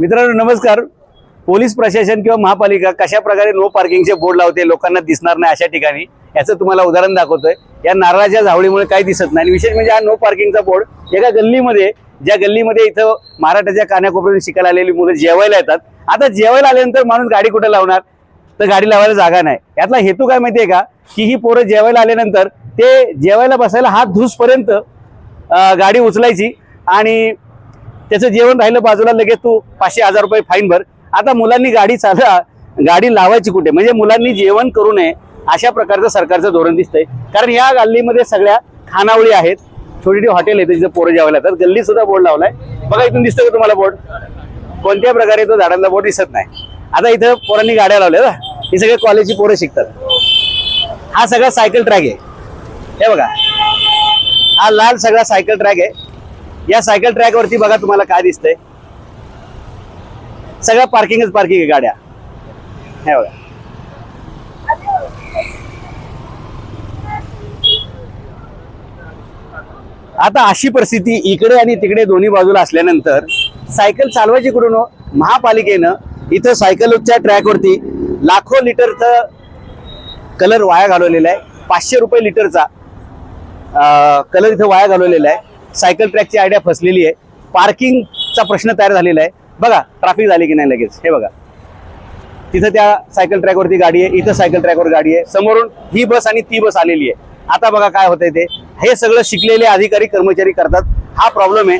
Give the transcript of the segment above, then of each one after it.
मित्रांनो नमस्कार. पोलीस प्रशासन किंवा महापालिका कशा प्रकारे नो पार्किंगचे बोर्ड लावते लोकांना दिसणार नाही अशा ठिकाणी याचं तुम्हाला उदाहरण दाखवतोय. या नारळाच्या झावळीमुळे काही दिसत नाही आणि विशेष म्हणजे हा नो पार्किंगचा बोर्ड एका गल्लीमध्ये ज्या गल्लीमध्ये इथं महाराष्ट्राच्या कानाकोपऱ्यातून शिकायला आलेली मुलं जेवायला येतात. आता जेवायला आल्यानंतर माणूस गाडी कुठं लावणार? तर गाडी लावायला जागा नाही. यातला हेतू काय माहितीये का? की ही पोरं जेवायला आल्यानंतर ते जेवायला बसायला हात धुसपर्यंत गाडी उचलायची आणि त्याचं जेवण राहिलं बाजूला लगेच तू पाचशे हजार रुपये फाईन भर. आता मुलांनी गाडी चालवा गाडी लावायची कुठे? म्हणजे मुलांनी जेवण करू नये अशा प्रकारचं सरकारचं धोरण दिसतंय. कारण या गल्लीमध्ये सगळ्या खानावळी आहेत. छोटी छोटी हॉटेल आहेत जिथे पोरं जेवायला येतात. गल्ली सुद्धा बोर्ड लावलाय. बघा इथून दिसतं का तुम्हाला बोर्ड? कोणत्या प्रकारे तो झाडांचा बोर्ड दिसत नाही. आता इथं पोरांनी गाड्या लावल्या ना ही सगळे कॉलेजची पोरं शिकतात. हा सगळा सायकल ट्रॅक आहे. हे बघा. हा लाल सगळा सायकल ट्रॅक आहे. या सायकल ट्रॅकवरती बघा तुम्हाला काय दिसतंय. सगळं पार्किंगच पार्किंग आहे गाड्या. हे बघा. आता अशी परिस्थिती इकडे आणि तिकडे दोन्ही बाजूला असल्यानंतर सायकल चालवायची कुठून हो? महापालिकेनं इथं सायकलच्या ट्रॅकवरती लाखो लिटरचं कलर वाया घालवलेला आहे. पाचशे रुपये लिटरचा कलर इथं वाया घालवलेला आहे. सायकल ट्रॅकची आयडिया फसलेली आहे. पार्किंगचा प्रश्न तयार झालेला आहे. बघा ट्रॅफिक झाली की नाही लगेच. हे बघा. तिथं त्या सायकल ट्रॅकवरती गाडी आहे इथं सायकल ट्रॅकवर गाडी आहे. समोरून ही बस आणि ती बस आलेली आहे. आता बघा काय होतंय ते. हे सगळं शिकलेले अधिकारी कर्मचारी करतात. हा प्रॉब्लेम आहे.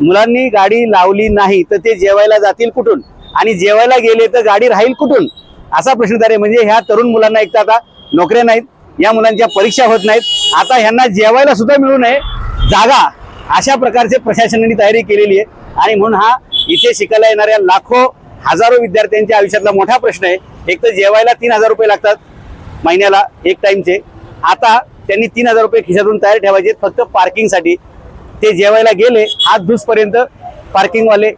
मुलांनी गाडी लावली नाही तर ते जेवायला जातील कुठून? आणि जेवायला गेले तर गाडी राहील कुठून? असा प्रश्न तयार आहे. म्हणजे ह्या तरुण मुलांना एक तर आता नोकऱ्या नाहीत. या मुलांच्या परीक्षा होत नाहीत. आता ह्यांना जेवायला सुद्धा मिळू नये. जागा अशा प्रकारचे प्रशासनाने तयारी केलेली आहे. आणि म्हणून हा इथे शिकायला येणाऱ्या लाखो हजारो विद्यार्थ्यांच्या आयुष्यातला मोठा प्रश्न आहे. एक तर जेवायला तीन हजार रुपये लागतात महिन्याला एक टाईमचे. आता त्यांनी तीन हजार रुपये खिशातून तयार ठेवायचे फक्त पार्किंगसाठी. ते जेवायला गेले हात धुसपर्यंत पार्किंगवाले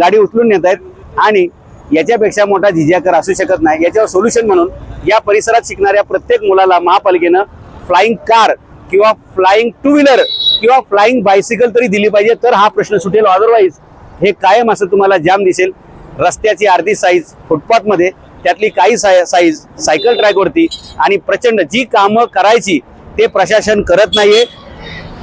गाडी उचलून नेत आहेत. आणि याच्यापेक्षा मोठा झिझ्याकर असू शकत नाही. याच्यावर सोल्युशन म्हणून या परिसरात शिकणाऱ्या प्रत्येक मुलाला महापालिकेनं फ्लाईंग कार किंवा फ्लाईंग टू व्हीलर किंवा फ्लाइंग बायसिकल तरी दिली पाहिजे तर हा प्रश्न सुटेल. अदरवाईज हे कायम असं तुम्हाला जाम दिसेल. रस्त्याची अर्धी साईज फुटपाथमध्ये त्यातली काही साय साईज सायकल ट्रॅकवरती आणि प्रचंड जी कामं करायची ते प्रशासन करत नाहीये.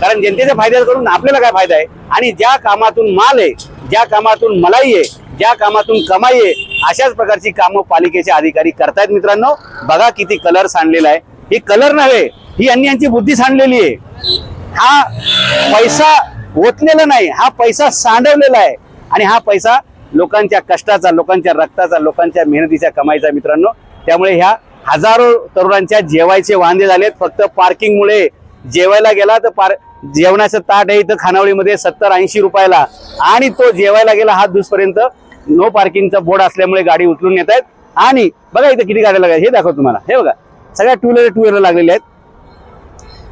कारण जनतेच्या फायद्यात करून आपल्याला काय फायदा आहे? आणि ज्या कामातून माल आहे ज्या कामातून मलाई आहे ज्या कामातून कमाई आहे अशाच प्रकारची कामं पालिकेचे अधिकारी करतायत मित्रांनो. बघा किती कलर सांडलेला आहे. ही कलर नव्हे ही यांनी यांची बुद्धी सांडलेली आहे. हा पैसा ओतलेला नाही हा पैसा सांडवलेला आहे. आणि हा पैसा लोकांच्या कष्टाचा लोकांच्या रक्ताचा लोकांच्या मेहनतीच्या कमाईचा मित्रांनो. त्यामुळे ह्या हजारो तरुणांच्या जेवायचे वांदे झालेत. फक्त पार्किंगमुळे जेवायला गेला तर पार जेवणाचं ताट आहे इथं खानावळीमध्ये सत्तर ऐंशी रुपयाला. आणि तो जेवायला गेला हात दुसपर्यंत. नो पार्किंगचा बोर्ड असल्यामुळे गाडी उचलून येत आहेत आणि बघा इथं किती गाड्या लागल्या हे दाखव तुम्हाला. हे बघा. सगळ्या टू व्हीलर टू व्हीलर लागलेल्या आहेत.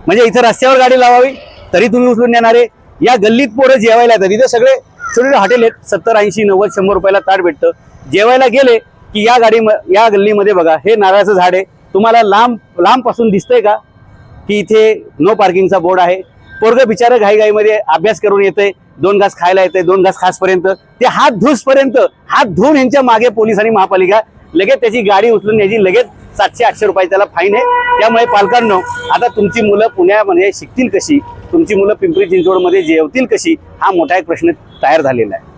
म्हणजे इथं रस्त्यावर गाडी लावावी तरी तुम्ही उचलून येणारे या गल्लीत पोरं जेवायला येतात. इथे सगळे छोटे छोटे हॉटेल आहेत. सत्तर ऐंशी नव्वद शंभर रुपयाला ताट भेटतं. जेवायला गेले की या गाडी या गल्लीमध्ये बघा हे नारळाचं झाड आहे. तुम्हाला लांब लांबपासून दिसतंय का? की इथे नो पार्किंगचा बोर्ड आहे. पोरग बिचारं घाईघाईमध्ये अभ्यास करून येते दोन घास खायला येते दोन घास खासपर्यंत. ते हात धुसपर्यंत हात धुवून यांच्या मागे पोलीस आणि महापालिका लगेच त्याची गाडी उचलून यायची लगेच सातशे आठशे रुपये त्याला फाईन आहे. त्यामुळे पालकांनो आता तुमची मुलं पुण्यामध्ये शिकतील कशी? तुमची मुलं पिंपरी चिंचवडमध्ये जेवतील कशी? हा मोठा एक प्रश्न तयार झालेला आहे.